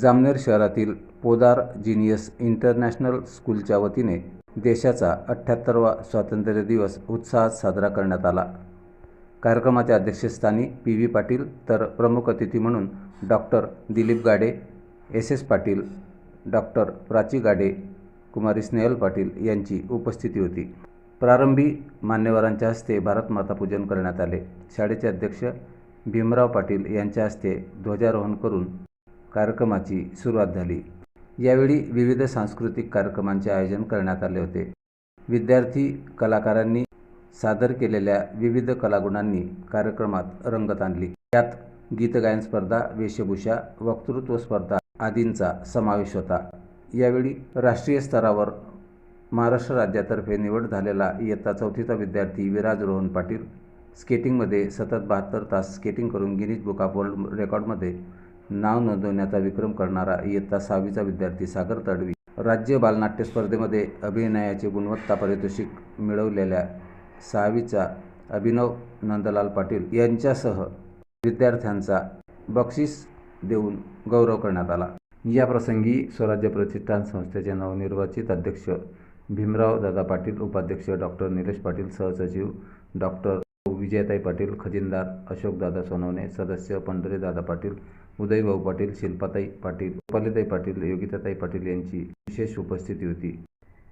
जामनेर शहरातील Podar genius international स्कूलच्या वतीने देशाचा अठ्ठ्याहत्तरवा स्वातंत्र्य दिवस उत्साहात साजरा करण्यात आला. कार्यक्रमाच्या अध्यक्षस्थानी पी. व्ही. पाटील तर प्रमुख अतिथी म्हणून doctor Dilip Gade S. S. Patil doctor Prachi Gade कुमारी स्नेहल पाटील यांची उपस्थिती होती. प्रारंभी मान्यवरांच्या हस्ते भारतमाता पूजन करण्यात आले. शाळेचे अध्यक्ष भीमराव पाटील यांच्या हस्ते ध्वजारोहण करून कार्यक्रमाची सुरुवात झाली. यावेळी विविध सांस्कृतिक कार्यक्रमांचे आयोजन करण्यात आले होते. विद्यार्थी कलाकारांनी सादर केलेल्या विविध कलागुणांनी कार्यक्रमात रंगत आणली. यात गीतगायन स्पर्धा वेशभूषा वक्तृत्व स्पर्धा आदींचा समावेश होता. यावेळी राष्ट्रीय स्तरावर महाराष्ट्र राज्यातर्फे निवड झालेला इयत्ता चौथीचा विद्यार्थी विराज रोहन पाटील स्केटिंगमध्ये सतत बहात्तर तास स्केटिंग करून गिनीज बुक ऑफ वर्ल्ड रेकॉर्डमध्ये नाव नोंदवण्याचा विक्रम करणारा इयत्ता सहावीचा विद्यार्थी सागर तडवी. राज्य बालनाट्य स्पर्धेमध्ये अभिनयाचे गुणवत्ता पारितोषिक मिळवलेल्या सहावीचा अभिनव नंदलाल पाटील यांच्यासह विद्यार्थ्यांचा बक्षीस देऊन गौरव करण्यात आला. या प्रसंगी स्वराज्य प्रतिष्ठान संस्थेचे नवनिर्वाचित अध्यक्ष भीमराव दादा पाटील उपाध्यक्ष डॉक्टर निलेश पाटील सहसचिव डॉक्टर विजयताई पाटील खजिनदार अशोकदादा सोनवणे सदस्य पंढरीदादा पाटील उदयभाऊ पाटील शिल्पाताई पाटील रुपालीताई पाटील योगिताताई पाटील यांची विशेष उपस्थिती होती.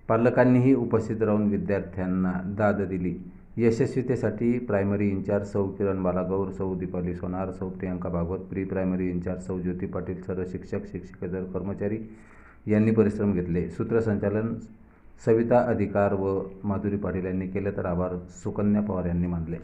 पालकांनीही उपस्थित राहून विद्यार्थ्यांना दाद दिली. यशस्वीतेसाठी प्रायमरी इंचार्ज सौ किरण बालागौर सौ दीपाली सोनार सौ Priyanka Bhagwat pre primary incharge सौ ज्योती पाटील सर्व शिक्षक शिक्षकेतर कर्मचारी यांनी परिश्रम घेतले. सूत्रसंचालन सविता अधिकार व माधुरी पाटील यांनी केले तर आभार. सुकन्या पवार यांनी मानले.